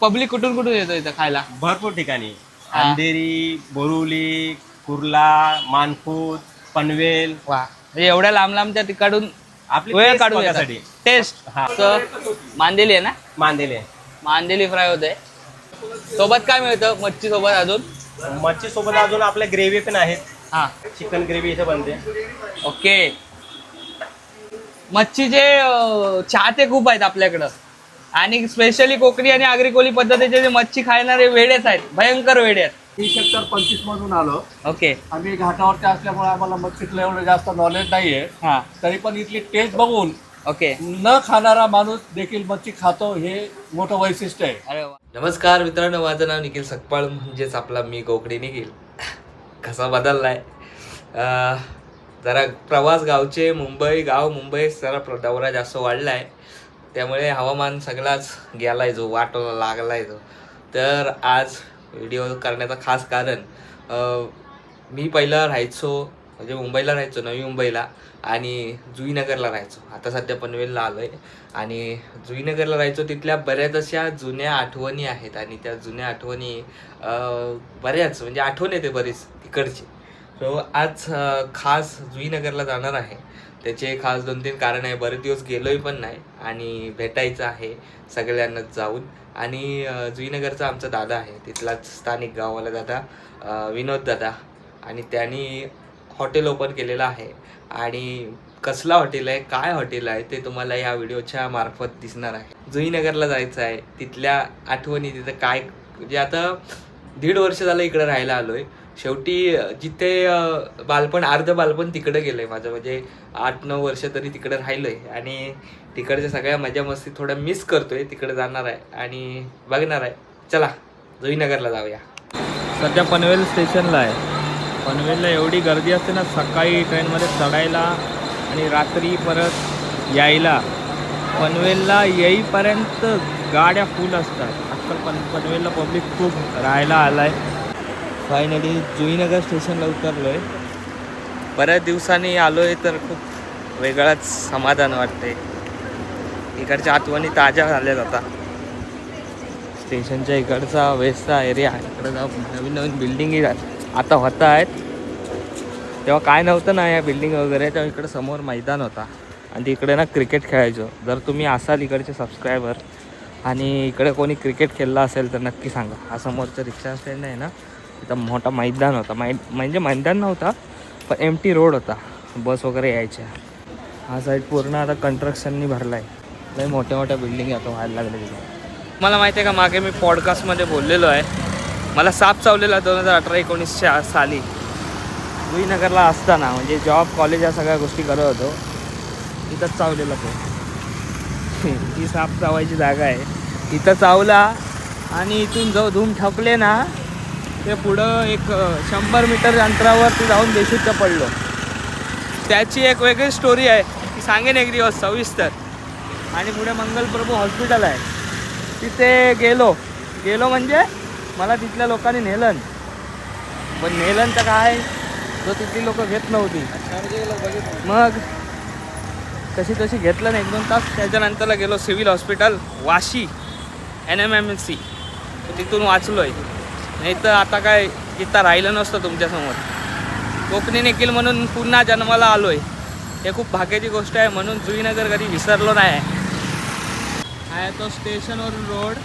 Public कुठून कुठून येतो इथं खायला? भरपूर ठिकाणी. हा. अंधेरी बोरिवली कुर्ला मानपूत पनवेल. वा. म्हणजे एवढ्या लांब लांबच्या तिकडून आपली वेळ taste काढून. टेस्ट हा. मांदेली आहे ना? मांदेले. मांदेली फ्राय होते. सोबत काय मिळतं? मच्छी सोबत अजून? मच्छी सोबत अजून आपल्या ग्रेव्ही पण आहेत. हा. चिकन ग्रेव्ही इथे बनते. ओके मच्छीचे अं, चाहते खूप आहेत आपल्याकडं. आणि स्पेशली कोकणी आणि आगरी कोळी पद्धतीचे जे मच्छी खाणारे वेडेच आहेत भयंकर वेडे आहेत. मी सेक्टर पंचवीस मधून आलो. ओके. आम्ही घाटावरती असल्यामुळे आम्हाला मच्छीतलं एवढं जास्त नॉलेज नाहीये. हा. तरी पण इथली टेस्ट बघून ओके. न खाणारा माणूस देखील मच्छी खातो हे मोठं वैशिष्ट्य आहे. अरे नमस्कार मित्रांनो माझं नाव निखिल सकपाळ म्हणजेच आपला मी कोकणी निखिल. कसा बदललाय? अं, जरा प्रवास गावचे मुंबई गाव मुंबई जरा दौरा जास्त वाढलाय. त्यामुळे हवामान सगळाच गेलाय जो वाटोला लागलाय जो तर आज व्हिडिओ करण्याचं खास कारण मी पहिलं राहायचो म्हणजे मुंबईला राहायचो नवी मुंबईला आणि जुईनगरला राहायचो. आता सध्या पनवेलला आलो आहे आणि जुईनगरला राहायचो तिथल्या बऱ्याच अशा जुन्या आठवणी आहेत. आणि त्या जुन्या आठवणी बऱ्याच म्हणजे आठवण येते बरीच तिकडची. सो आज खास जुईनगरला जाणार आहे. त्याचे खास दोन तीन कारण आहे. बरेच दिवस गेलोय पण नाही आणि भेटायचं आहे सगळ्यांनाच जाऊन. आणि जुईनगरचा आमचा दादा आहे. तिथलाच स्थानिक गावाला दादा विनोद दादा. आणि त्यांनी हॉटेल ओपन केलेलं आहे. आणि कसला हॉटेल आहे काय हॉटेल आहे ते तुम्हाला या व्हिडिओच्या मार्फत दिसणार आहे. जुईनगरला जायचं आहे. तिथल्या आठवणी तिथं काय म्हणजे आता दीड वर्ष झालं इकडं राहायला आलोय. शेवटी जिथे बालपण अर्ध बालपण तिकडे गेलंय माझं. म्हणजे आठ नऊ वर्ष तरी तिकडे राहिलंय. आणि तिकडच्या सगळ्या मजा मस्ती थोड्या मिस करतोय. तिकडे जाणार आहे आणि बघणार आहे. चला जुईनगरला जाऊया. सध्या पनवेल स्टेशनला आहे. पनवेलला एवढी गर्दी असते ना सकाळी ट्रेनमध्ये चढायला आणि रात्री परत यायला. पनवेलला येईपर्यंत गाड्या फुल असतात. आजकाल पन पनवेलला पब्लिक खूप राहायला आलं आहे फायनली जुईनगर स्टेशनला उतरलो आहे बऱ्याच दिवसांनी आलो आहे तर खूप वेगळाच समाधान वाटते इकडच्या आठवणी ताज्या झाल्या आता. स्टेशनच्या इकडचा वेस्टचा एरिया इकडं नवीन नवीन बिल्डिंगी आता होत आहेत. तेव्हा काय नव्हतं ना या बिल्डिंग वगैरे तेव्हा इकडं समोर मैदान होता. आणि तिकडे ना क्रिकेट खेळायचो. जर तुम्ही असाल इकडचे सबस्क्रायबर आणि इकडे कोणी क्रिकेट खेळला असेल तर नक्की सांगा. हा समोरचं रिक्षा स्टँड आहे ना तिथं मोठा मैदान होता. मै म्हणजे मैदान नव्हता पण एम टी रोड होता. बस वगैरे यायच्या. हा साईड पूर्ण आता कन्स्ट्रक्शननी भरला आहे लई मोठ्या मोठ्या बिल्डिंग आता व्हायला लागल्या तिथे. मला माहिती आहे का मागे मी पॉडकास्टमध्ये बोललेलो आहे. मला साप चावलेला दोन हजार अठरा एकोणीसच्या साली. जुईनगरला असताना म्हणजे जॉब कॉलेज या सगळ्या गोष्टी करत होतो. तिथंच चावलेला तो. ही साप चावायची जागा आहे. इथं चावला आणि इथून जो धूम ठपले ना ते पुढं एक शंभर मीटर अंतरावरती जाऊन बेशुद्ध पडलो. त्याची एक वेगळी स्टोरी आहे. ती सांगेन एक दिवस सविस्तर. आणि पुढे मंगलप्रभू हॉस्पिटल आहे. तिथे गेलो. गेलो म्हणजे मला तिथल्या लोकांनी नेलन. पण नेलन तर काय? तो तिथली लोक घेत नव्हती. मग तशी तशी घेतलं नाही. एक दोन तास. त्याच्यानंतरला गेलो civil hospital Vashi N M M S C तिथून वाचलो आहे नाही तर आता काय इथं राहिलं नसतं तुमच्यासमोर. कोकणी निखील म्हणून पुन्हा जन्माला आलो आहे हे खूप भाग्याची गोष्ट आहे म्हणून जुईनगर कधी विसरलो नाही. आहे तो स्टेशनवरून रोड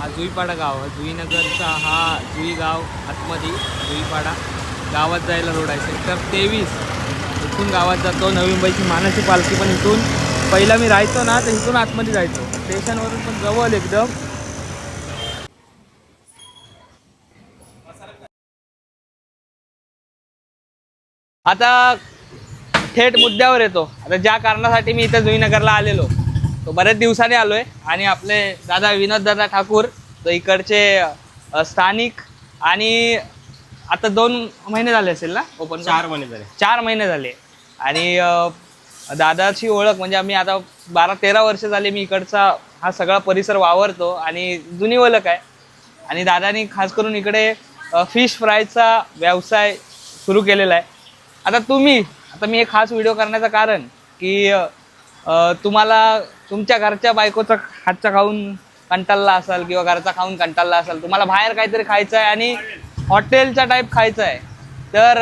हा जुईपाडा गाव. आहे जुईनगरचा हा जुई गाव आतमध्ये जुईपाडा. गावात जायला रोड आहे. सेक्टर तेवीस. इथून गावात जातो. नवी मुंबईची मानाची पालखी पण इथून. पहिला मी राहायचो ना तर इथून आतमध्ये जायचो. स्टेशनवरून पण जवळ एकदम. आता थेट मुद्द्यावर येतो. आता ज्या कारणासाठी मी इथं जुईनगरला आलेलो तो बऱ्याच दिवसांनी आलो आहे आणि आपले दादा विनोद दादा ठाकूर तो इकडचे स्थानिक आणि आता दोन महिने झाले असेल ना ओपन चार महिने झाले. चार महिने झाले. आणि दादाची ओळख म्हणजे आम्ही आता बारा तेरा वर्ष झाले मी इकडचा हा सगळा परिसर वावरतो आणि जुनी ओळख आहे. आणि दादानी खास करून इकडे फिश फ्रायचा व्यवसाय सुरू केलेला आहे. आता तुम्ही आता मी एक खास व्हिडिओ करण्याचं कारण की तुम्हाला तुमच्या घरच्या बायकोचा हातचा खाऊन कंटाळला असाल किंवा घरचा खाऊन कंटाळला असाल तुम्हाला बाहेर काहीतरी खायचं आहे आणि हॉटेलचा टाईप खायचं आहे तर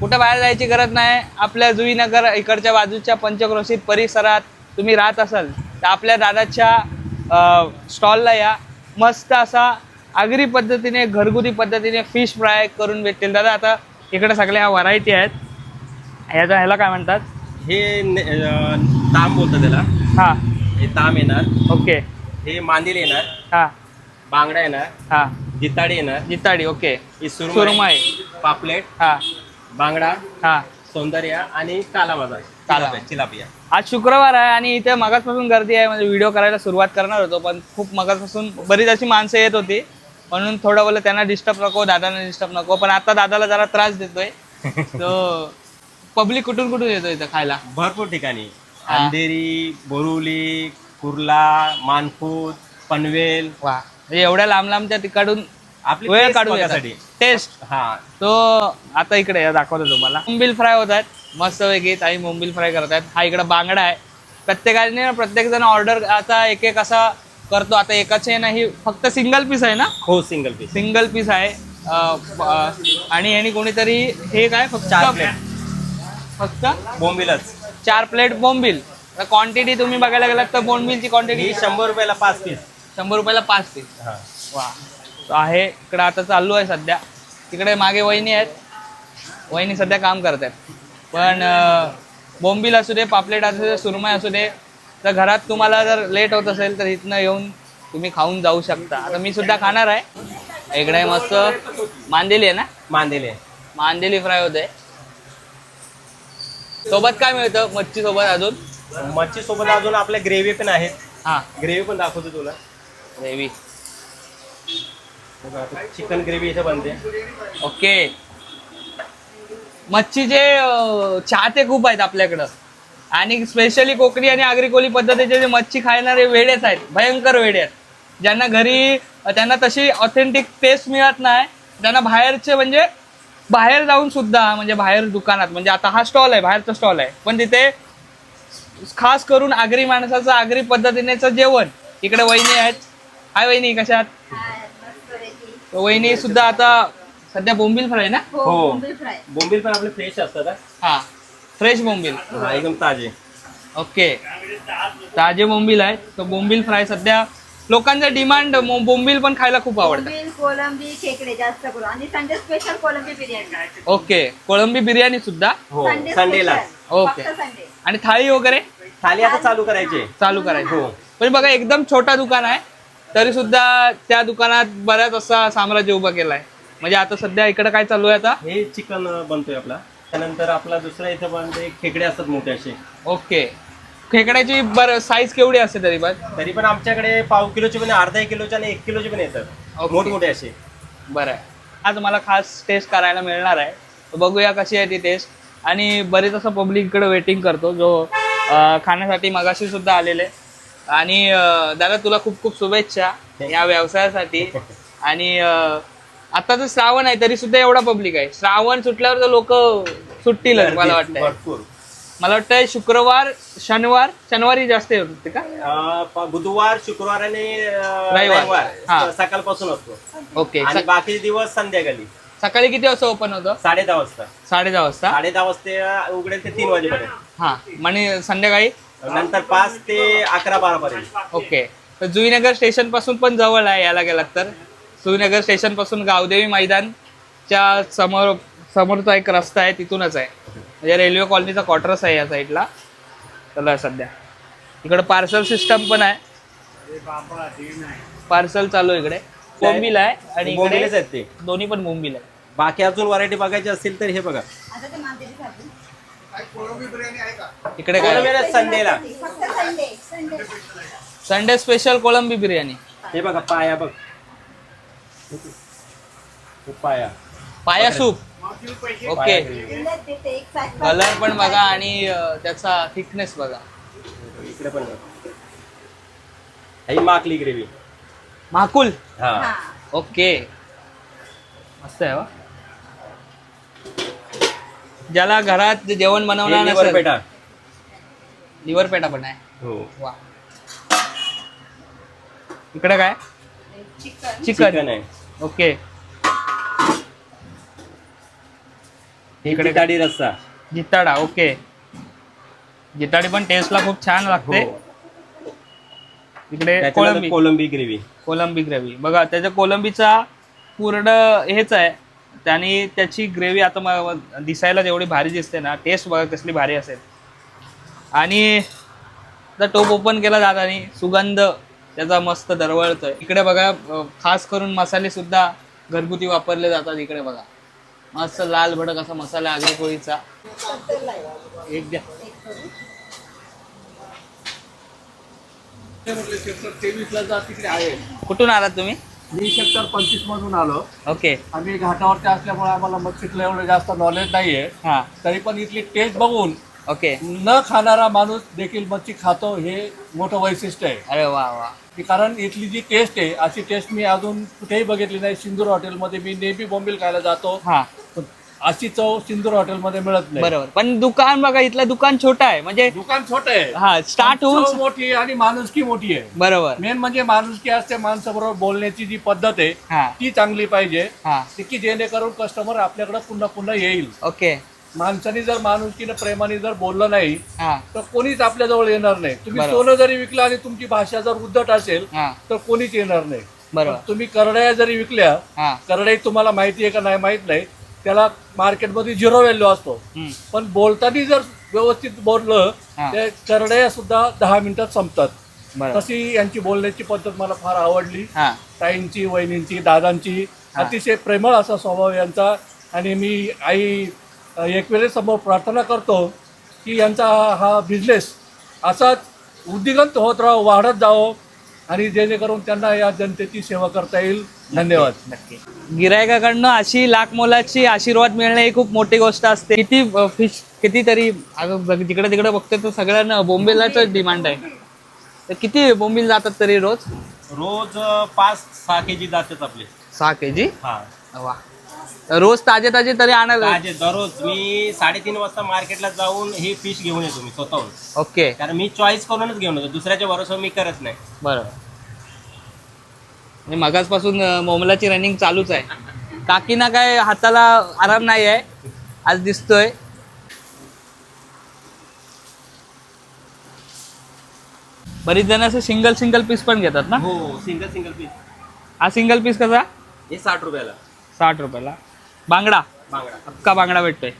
कुठं बाहेर जायची गरज नाही. आपल्या जुईनगर इकडच्या बाजूच्या पंचक्रोशीत परिसरात तुम्ही राहत असाल तर आपल्या दादाच्या स्टॉलला या. मस्त असा आगरी पद्धतीने घरगुती पद्धतीने फिश फ्राय करून भेटतील. दादा आता इकडे सगळ्या ह्या व्हरायटी आहेत. ह्याचा ह्याला काय म्हणतात? हे ने- अं, ताम बोलतं त्याला. हां. हे ताम येणार. ओके. हे मांदिल येणार. हां. बांगडा येणार. हां. जिताडी येणार. जिताडी ओके. ही सुरमई. सुरमई. पापलेट. हां. बांगडा. हां. सौंदर्य आणि काला माझा काला. चिलापिया आज शुक्रवार आहे आणि इथे मगाचपासून गर्दी आहे. म्हणजे व्हिडिओ करायला सुरुवात करणार होतो पण खूप मगाचपासून बरीच अशी माणसं येत होती. म्हणून थोडं बोललं त्यांना डिस्टर्ब नको दादांना डिस्टर्ब नको. पण आता दादाला जरा त्रास देतोय. तो पब्लिक कुठून कुठून येतो इथं खायला? भरपूर ठिकाणी. अंधेरी बोरिवली कुर्ला मानपूत पनवेल. वा. म्हणजे एवढ्या लांब लांबच्या तिकडून आपली वेळ काढून बघायसाठी. टेस्ट हा. तो आता इकडे या, दाखवतो तुम्हाला. मुंबिल फ्राय होत आहेत. मस्त वेगळी ताई मुंबिल फ्राय करत आहेत. हा इकडे बांगडा आहे. प्रत्येकाने प्रत्येक जण ऑर्डर आता एक एक असा करतो. आता एकाचे नाही फक्त सिंगल पीस आहे ना? हो सिंगल पीस सिंगल पीस आहे. आणि यांनी कोणीतरी हे काय फक्त चार प्लेट फक्त? बोंबिलच. चार प्लेट बोंबिल. क्वांटिटी तुम्ही बघायला गेलात तर बोंबिलची क्वांटिटी ही शंभर रुपयाला पाच पीस शंभर रुपयाला पाच पीस हा. वा. तो आहे इकडं आता चालू आहे सध्या. तिकडे मागे वहिनी आहेत. वहिनी सध्या काम करत आहेत. पण बोंबील असू दे पापलेट असू दे सुरमई असू दे तर घरात तुम्हाला जर लेट होत असेल तर इथनं येऊन तुम्ही खाऊन जाऊ शकता. आता मी सुद्धा खाणार आहे. इकडे मस्त मांदेली आहे ना? मांदेले मांदेली फ्राय होते. सोबत काय मिळतं? मच्छी सोबत अजून? मच्छी सोबत अजून आपल्या ग्रेव्ही पण आहेत. हां. ग्रेव्ही पण दाखवतो तुला. ग्रेव्ही चिकन ग्रेव्ही इथे बनते. ओके मच्छीचे चाहते खूप आहेत आपल्याकडं आणि स्पेशली कोकणी आणि आगरी कोली पद्धतीचे जे मच्छी खाणारे वेडेच आहेत भयंकर वेडे आहेत. ज्यांना घरी त्यांना तशी ऑथेंटिक टेस्ट मिळत नाही. त्यांना बाहेरचे म्हणजे बाहेर जाऊन सुद्धा म्हणजे बाहेर दुकानात म्हणजे आता हा स्टॉल आहे बाहेरचा स्टॉल आहे. पण तिथे खास करून आगरी माणसाचं आगरी पद्धतीनेचं जेवण. इकडे वहिनी आहेत. हाय वहिनी कशात वहिनी सुद्धा आता सध्या बोंबील फ्राय ना? हो. बोंबील पण आपले फ्रेश असतात हा. फ्रेश बोंबील हा एकदम ताजे. ओके ताजे बोंबील आहेत तर बोंबील फ्राय सध्या लोकांचा डिमांड बोंबील पण खायला खूप आवडतं. कोलंबी कोलंबी खेकडे जास्त करून. आणि संडे स्पेशल कोलंबी बिर्याणी ओके कोळंबी बिर्याणी सुद्धा? हो संडे संडेला special. ओके. फक्त संडे. आणि थाळी वगैरे? थाली आता चालू करायचे. चालू करायची. हो. पण बघा एकदम छोटा दुकान आहे. तरी सुद्धा त्या दुकानात बऱ्याच असा साम्राज्य उभं केलाय. म्हणजे आता सध्या इकडे काय चालू आहे आता? हे चिकन बनतोय आपला. त्यानंतर आपला दुसरा इथं बनते खेकडे असतात मोठे असे. ओके. खेकड्याची बर साईज केवढी असते तरी पण? तरी पण आमच्याकडे पाव किलोचे पण अर्धा किलोचे आणि एक किलोचे पण येतात. ओके. मोठमोठे असे. बरं. आहे आज मला खास टेस्ट करायला मिळणार आहे. तर बघूया कशी आहे ती टेस्ट आणि बरेच असं पब्लिक इकडे वेटिंग करतो जो अं, खाण्यासाठी मगाशी सुद्धा आलेले. आणि अं, दादा तुला खूप खूप शुभेच्छा या व्यवसायासाठी. आणि अं, आता तर श्रावण आहे तरी सुद्धा एवढा पब्लिक आहे. श्रावण सुटल्यावर तर लोक सुटतीलच मला वाटतंय. भरपूर. मला वाटतंय शुक्रवार शनिवार शनिवारी जास्त होते का? अं, प- बुधवार शुक्रवार आणि अं, रविवार. रविवार. हा. सकाळपासून असतो. ओके. आणि स- बाकी दिवस संध्याकाळी. सकाळी किती वाजता ओपन होतं? साडे दहा वाजता. साडे दहा वाजता? साडे दहा वाजता उघडेल ते तीन वाजेपर्यंत. हा. आणि संध्याकाळी? नंतर पाच ते अकरा बारा पर्यंत ओके. तर जुईनगर स्टेशनपासून पण जवळ आहे यायला गेलात तर? जुईनगर स्टेशनपासून गावदेवी मैदानच्या समोर समोरचा एक रस्ता आहे तिथूनच आहे. म्हणजे रेल्वे कॉलनीचा क्वार्टर्स आहे या साईडला चला सध्या. इकडे पार्सल सिस्टम पण आहे. पार्सल चालू आहे इकडे. बोंबील आहे आणि इकडे आहेत ते. दोन्ही पण बोंबील आहे बाकी अजून व्हरायटी बघायची असेल तर हे बघा. इकडे काय? संडेला. फक्त संडे. स्पेशल कोळंबी बिर्याणी. हे बघा पाया बघ. पाया. पाया सूप. ओके. कलर पण बघा आणि त्याचा थिकनेस बघा. इकडे पण बघ. ही माकली ग्रेव्ही. महाकुल हा. ओके. मस्त आहे हो. ज्याला घरात जेवण बनवणार नसेल पेटा. लिव्हर पेटा पण आहे. हो. वा. इकडे काय? चिकन चिकन चिकन आहे. ओके. इकडे जिताडी रस्सा. जिताडा ओके. जिताडी पण टेस्टला खूप छान लागते. हो. इकडे त्याच्यानंतर कोळंबी. कोलंबी ग्रेव्ही. कोलंबी ग्रेव्ही. बघा त्याच्या कोलंबीचा पूर्ण हेच आहे. त्याने त्याची ग्रेव्ही आता म- दिसायला जेवढी भारी दिसते ना टेस्ट बघा कसली भारी असेल. आणि आता टोप ओपन केला जात आणि सुगंध. त्याचा मस्त दरवळतोय. इकडे बघा खास करून मसाले सुद्धा घरगुती वापरले जातात इकडे बघा. मस्त लाल भडक असा मसाला आगरी पोळीचा. एक द्या. कुठून आलात तुम्ही? मी सेक्टर पंचवीस मधून आलो. ओके. आम्ही घाटावरती असल्यामुळे आम्हाला मच्छीतलं एवढं जास्त नॉलेज नाहीये. हां. तरी पण इथली टेस्ट बघून ओके. न खाणारा माणूस देखील मच्छी खातो हे मोठं वैशिष्ट्य आहे. अरे वा वा. की कारण इथली जी टेस्ट आहे अशी टेस्ट मी अजून कुठेही बघितली नाही. सिंदूर हॉटेलमध्ये मी नेहमी बोंबील खायला जातो. हां. पण अशी चव सिंदूर हॉटेलमध्ये मिळत नाही. बरोबर. पण दुकान बघा इथलं दुकान छोटं आहे. म्हणजे दुकान छोटं आहे. हा स्टार्ट चव होऊन मोठी आहे आणि माणुसकी मोठी आहे. बरोबर. मेन म्हणजे माणुसकी असते माणसाबरोबर बोलण्याची जी पद्धत आहे हा. ती चांगली पाहिजे. हा. की जेणेकरून कस्टमर आपल्याकडे पुन्हा पुन्हा येईल. ओके. माणसाने जर माणुसकीनं प्रेमाने जर बोललं नाही हा. तर कोणीच आपल्याजवळ येणार नाही. तुम्ही बरोबर. सोनं जरी विकलं आणि तुमची भाषा जर उद्धट असेल हा. तर कोणीच येणार नाही. बरोबर. तुम्ही करड्या जरी विकल्या हा. करडई तुम्हाला माहिती आहे का नाही माहीत नाही त्याला मार्केटमध्ये झिरो व्हॅल्यू असतो. हम्म. पण बोलताना जर व्यवस्थित बोललं हा. त्या करड्या सुद्धा दहा मिनिटात संपतात. बरोबर. तशी यांची बोलण्याची पद्धत मला फार आवडली. हा. ताईंची वहिनींची दादांची. अतिशय प्रेमळ असा स्वभाव यांचा. आणि मी आई एकवेळेसमोर प्रार्थना करतो की यांचा हा बिझनेस असाच उद्दिगंत होत राहो वाढत जावो आणि जेणेकरून त्यांना या जनतेची सेवा करता येईल. धन्यवाद. नक्की. गिरायकाकडनं अशी लाख मोलाची आशीर्वाद मिळणे ही खूप मोठी गोष्ट असते. किती फिश कितीतरी जिकडे तिकडे बघते तर सगळ्यांना बोंबिलाच डिमांड आहे. तर किती बोंबील जातात तरी रोज? रोज पाच सहा के जी जातात आपले. सहा के जी हा. वा. रोज ताजे ताजे तरी आणायला ताजे दररोज. मी साडेतीन वाजता मार्केटला जाऊन हे फिश घेऊन येतो मी स्वतःहून. ओके. कारण मी चॉईस करूनच घेऊन येतो. दुसऱ्याच्या भरोसा मी करत नाही. बरोबर आणि मगाचपासून अं, मोमलाची रनिंग चालूच आहे. काकीना काय हाताला आराम नाही आहे. आज दिसतोय. बरीच जण असं सिंगल सिंगल पीस पण घेतात ना? हो सिंगल सिंगल पीस हा सिंगल पीस कसा? हे साठ रुपयाला. साठ रुपयाला. बांगडा. बांगडा. अख्खा बांगडा भेटतोय.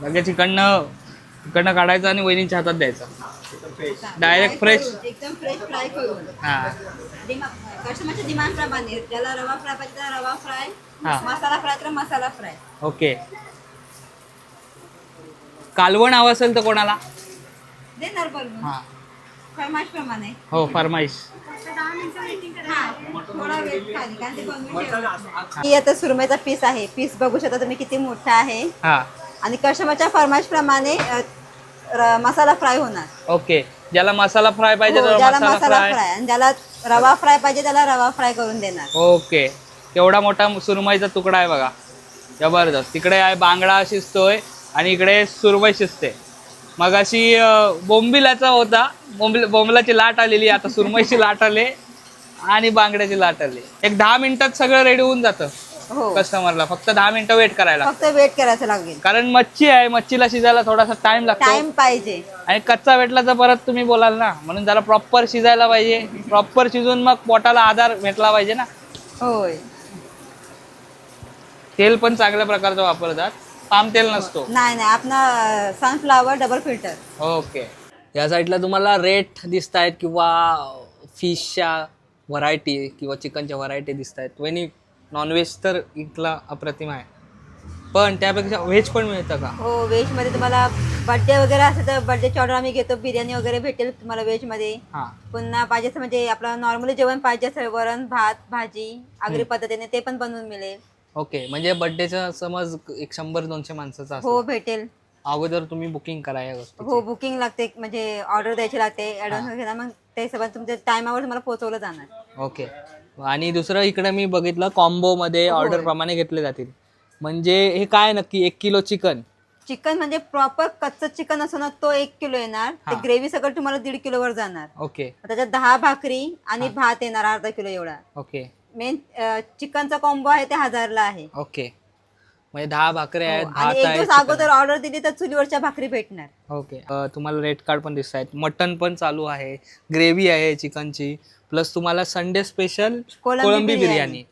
लगेच इकडनं इकडनं काढायचं आणि वहिनीच्या हातात द्यायचं. डायरेक्ट फ्रेश एकदम फ्रेश फ्राय करून. हा. कस्टमरच्या डिमांड प्रमाणे ज्याला रवा फ्राय पाहिजे त्याला रवा फ्राय हा. मसाला फ्राय तर मसाला फ्राय ओके. कालवण हवं असेल तर कोणाला? देणार बनवून हा. फरमाश प्रमाणे. हो फरमाईश. हा, आता सुरमईचा पीस आहे. पीस बघू शकता तुम्ही किती मोठा आहे. हा. आणि कस्टमरच्या फरमाश प्रमाणे मसाला फ्राय होणार. ओके. ज्याला मसाला फ्राय पाहिजे हो, ज्याला मसाला फ्राय. आणि ज्याला रवा फ्राय पाहिजे त्याला रवा फ्राय करून देणार. ओके. केवढा मोठा सुरमईचा तुकडा आहे बघा. जबरदस्त. तिकडे आहे बांगडा शिजतोय आणि इकडे सुरमई शिजते. मग अशी बोंबिलाचा होता. बोंबिल बोंबिलाची लाट आलेली आता सुरमईची लाट आली आणि बांगड्याची लाट आली. एक दहा मिनिटात सगळं रेडी होऊन जातं हो. कस्टमरला फक्त दहा मिनिटं वेट करायला. फक्त वेट करायचं लागेल. कारण मच्छी आहे मच्छीला शिजायला थोडासा टाइम लागतो. टाइम पाहिजे. आणि कच्चा भेटला तर परत तुम्ही बोलाल ना. म्हणून जरा प्रॉपर शिजायला पाहिजे. प्रॉपर शिजून मग पोटाला आधार भेटला पाहिजे ना. होय. तेल पण चांगल्या प्रकारचं वापरतात. पाम तेल नसतो. नाही नाही आपला सनफ्लावर डबल फिल्टर ओके. या साईडला तुम्हाला रेट दिसत आहेत किंवा फिशच्या व्हरायटी किंवा चिकनच्या व्हरायटी दिसत आहेत वहिनी नॉनव्हेज तर इथला अप्रतिम आहे. पण त्यापेक्षा व्हेज पण मिळतं का? हो व्हेजमध्ये तुम्हाला बर्थडे वगैरे असेल तर बर्थडेची ऑर्डर आम्ही घेतो. बिर्याणी वगैरे भेटेल तुम्हाला व्हेजमध्ये. हां. पुन्हा पाहिजे असं म्हणजे आपलं नॉर्मली जेवण पाहिजे असेल वरण भात भाजी आगरी पद्धतीने ते पण बनवून मिळेल. ओके म्हणजे बर्थडेचा समज एक शंभर दोनशे माणसाचा हो असेल. भेटेल. अगोदर तुम्ही बुकिंग करा या गोष्टी हो बुकिंग लागते म्हणजे ऑर्डर द्यायची लागते ऍडव्हान्स वगैरे मग हिशोबाने तुमच्या टायमावर तुम्हाला पोहोचवलं जाणार. ओके आणि दुसरं इकडे मी बघितलं कॉम्बो मध्ये ऑर्डर प्रमाणे घेतले जातील. म्हणजे हे काय नक्की एक किलो चिकन? चिकन म्हणजे प्रॉपर कच्चं चिकन असो ना तो एक किलो येणार. ते हा. ग्रेव्ही सगळं तुम्हाला दीड किलो वर जाणार. ओके. त्याच्यात दहा भाकरी आणि भात येणार अर्धा किलो एवढा. ओके. मेन चिकनचा कॉम्बो आहे ते हजारला आहे. ओके. म्हणजे दहा भाकऱ्या आहेत हो, भात आणि एक आहे दिवस chicken अगोदर ऑर्डर दिली तर चुलीवरच्या भाकरी भेटणार. ओके. अ, तुम्हाला रेट कार्ड पण दिसत आहेत. मटन पण चालू आहे. ग्रेव्ही आहे चिकनची. प्लस तुम्हाला संडे स्पेशल कोळंबी बिर्याणी.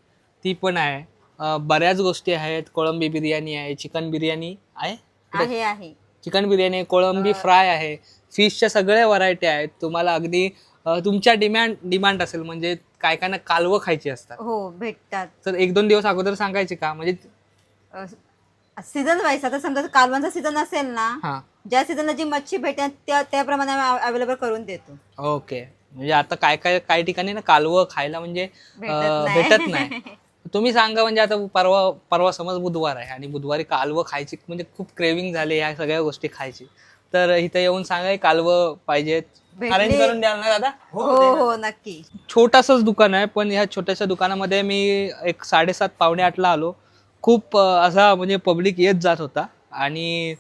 ती पण आहे. अ, बऱ्याच गोष्टी आहेत. कोळंबी बिर्याणी आहे चिकन बिर्याणी आहे? आहे आहे. चिकन बिर्याणी कोळंबी फ्राय आहे. फिशच्या सगळ्या व्हरायटी आहेत. तुम्हाला अगदी तुमच्या डिमांड डिमांड असेल म्हणजे काय काय ना कालवं खायची असतात. हो भेटतात. तर एक दोन दिवस अगोदर सांगायचे का? म्हणजे सीझन वाईज आता समजा कालवांचा सीझन असेल ना हां. ज्या सीझनला जी मच्छी भेटेल त्या त्याप्रमाणे आम्ही अवेलेबल करून देतो. ओके. म्हणजे आता काय काय काही ठिकाणी ना कालवं खायला म्हणजे भेटत अं, नाही. भेटत नाही. तुम्ही सांगा म्हणजे आता परवा परवा समज बुधवार आहे आणि बुधवारी कालवं खायची म्हणजे खूप क्रेविंग झाले ह्या सगळ्या गोष्टी खायची. तर इथं येऊन सांगा कालवं पाहिजेत. अरेंज करून द्याल ना दादा? हो हो नक्की. छोटासच दुकान आहे पण ह्या छोट्याशा दुकानामध्ये मी एक साडेसात पावणे आठला आलो. खूप अं, असा म्हणजे पब्लिक येत जात होता. आणि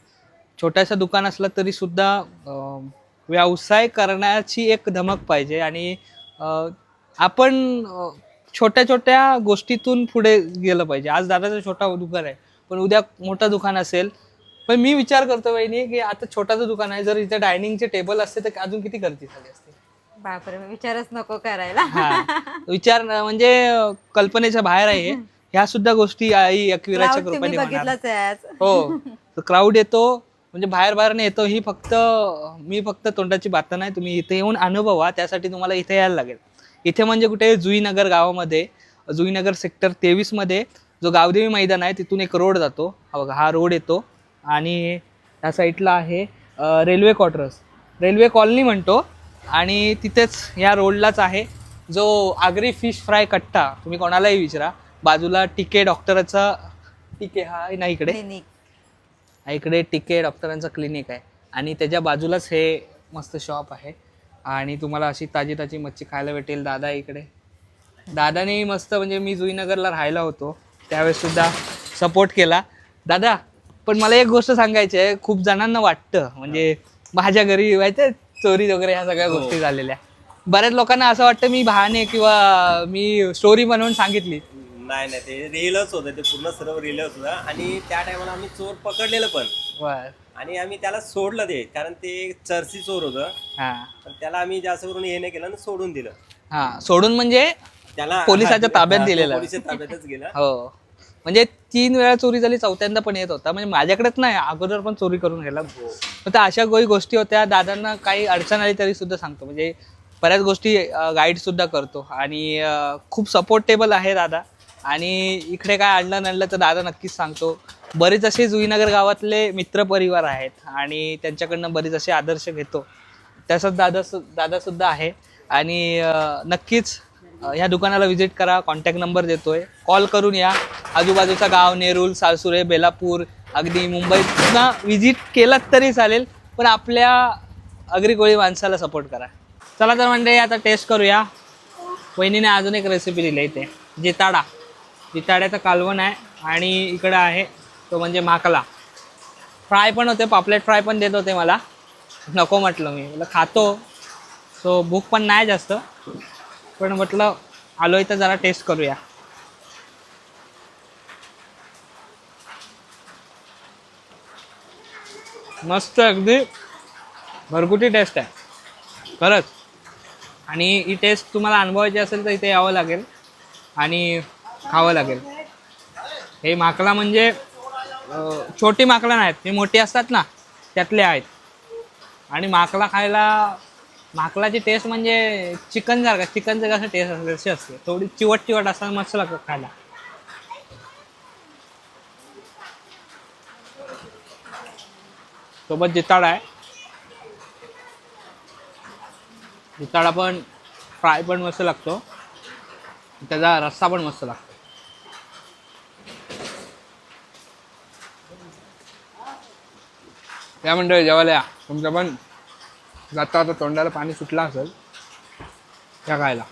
छोट्याशा दुकान असलं तरी सुद्धा अं, व्यवसाय करण्याची एक धमक पाहिजे. आणि अं, आपण अं, छोट्या छोट्या गोष्टीतून पुढे गेलं पाहिजे. आज दादाचं छोटा दुकान आहे पण उद्या मोठं दुकान असेल पण मी विचार करतो वहिनी की आता छोटाचं दुकान आहे जर इथे डायनिंगचे टेबल असते तर अजून किती गर्दी झाली असते? बापरे विचारच नको करायला. हा. विचार न- म्हणजे कल्पनेच्या बाहेर आहे हे. ह्या सुद्धा गोष्टी आई अक्विराच्या Crowd तुम्ही कृपेने होणार. बघितलंच आहे आज. हो. क्राऊड येतो म्हणजे बाहेर बाहेर येतो ही फक्त मी फक्त तोंडाची बात नाही तुम्ही इथे येऊन अनुभवा त्यासाठी तुम्हाला इथे यायला लागेल. इथे म्हणजे कुठे? जुईनगर गावामध्ये जुईनगर सेक्टर तेवीसमध्ये जो गावदेवी मैदान आहे तिथून एक रोड जातो. हा बघा हा रोड येतो. आणि ह्या साईडला आहे रेल्वे क्वार्टर्स. रेल्वे कॉलनी म्हणतो आणि तिथेच या रोडलाच आहे जो आगरी फिश फ्राय कट्टा तुम्ही कोणालाही विचारा बाजूला टिके डॉक्टरचा टिके हा आहे ना इकडे. हा इकडे टिके डॉक्टरांचं क्लिनिक आहे. आणि त्याच्या बाजूलाच हे मस्त शॉप आहे. आणि तुम्हाला अशी ताजी ताजी मच्छी खायला भेटेल. दादा इकडे. दादाने मस्त म्हणजे मी जुईनगरला राहायला होतो. त्यावेळेस सुद्धा सपोर्ट केला. दादा पण मला एक गोष्ट सांगायची आहे खूप जणांना वाटतं म्हणजे माझ्या घरी माहिती चोरी वगैरे ह्या सगळ्या गोष्टी झालेल्या. बऱ्याच लोकांना असं वाटतं मी बहाणे किंवा मी स्टोरी बनवून सांगितली. नाही नाही ते रीलच होतं ते पूर्ण सर्व रीलच होतं. आणि त्या टायमाला आम्ही चोर पकडलेलं पण. बर. आणि आम्ही त्याला सोडलं ते कारण ते चरसी चोर होतं. हां. पण त्याला आम्ही जास्त करून हे नाही केलं आणि सोडून दिलं. हां सोडून म्हणजे त्याला पोलिसाच्या ताब्यात हा, दिलेलं. पोलिसाच्या ताब्यातच गेला. हो. म्हणजे तीन वेळा चोरी झाली चौथ्यांदा पण येत होता. म्हणजे माझ्याकडेच नाही अगोदर पण चोरी करून गेला तर अशा काही गोष्टी होत्या. दादांना काही अडचण आली तरी सुद्धा सांगतो. म्हणजे बऱ्याच गोष्टी गाईड सुद्धा करतो. आणि खूप सपोर्टेबल आहे दादा. आणि इकडे काय आणलं नडलं तर दादा नक्कीच सांगतो. बरेच असे जुईनगर गावातले मित्र परिवार आहेत. आणि त्यांच्याकडनं बरेच असे आदर्श घेतो. तसंच दादा सु दादासुद्धा आहे. आणि नक्कीच ह्या दुकानाला व्हिजिट करा. कॉन्टॅक्ट नंबर देतोय. कॉल करून या. आजूबाजूचा गाव नेरूल सालसुरे बेलापूर अगदी मुंबईतनं व्हिजिट केलात तरी चालेल पण आपल्या अग्रिकोळी माणसाला सपोर्ट करा. चला तर म्हणजे आता टेस्ट करूया. वहिनीने अजून एक रेसिपी दिली आहे इथे. जिताडा. जिताड्याचं कालवण आहे आणि इकडं आहे तो म्हणजे माकला. फ्राय पण होते पापलेट फ्राय पण देत होते मला. नको म्हटलं मी. मला खातो. सो भूक पण नाही जास्त. पण म्हटलं आलो तर जरा टेस्ट करूया. मस्त अगदी भरगुटी टेस्ट आहे. खरंच. आणि ही टेस्ट तुम्हाला अनुभवायची असेल तर इथे यावं लागेल आणि खावं लागेल. हे माकला म्हणजे छोटी माकला नाहीत. हे मोठी असतात ना त्यातले आहेत. आणि माकला खायला माकलाची टेस्ट म्हणजे चिकन सारखं चिकनचं कसं टेस्ट असते तशी असते. थोडी चिवट चिवट असतात मस्त लागतं खायला. सोबत जिताडा आहे. जिताडा पण फ्राय पण मस्त लागतो. त्याचा रस्सा पण मस्त लागतो. या मंडळी जेवायला या. तुमच्या पण जाता आता तोंडाला पाणी सुटलं असेल त्या खायला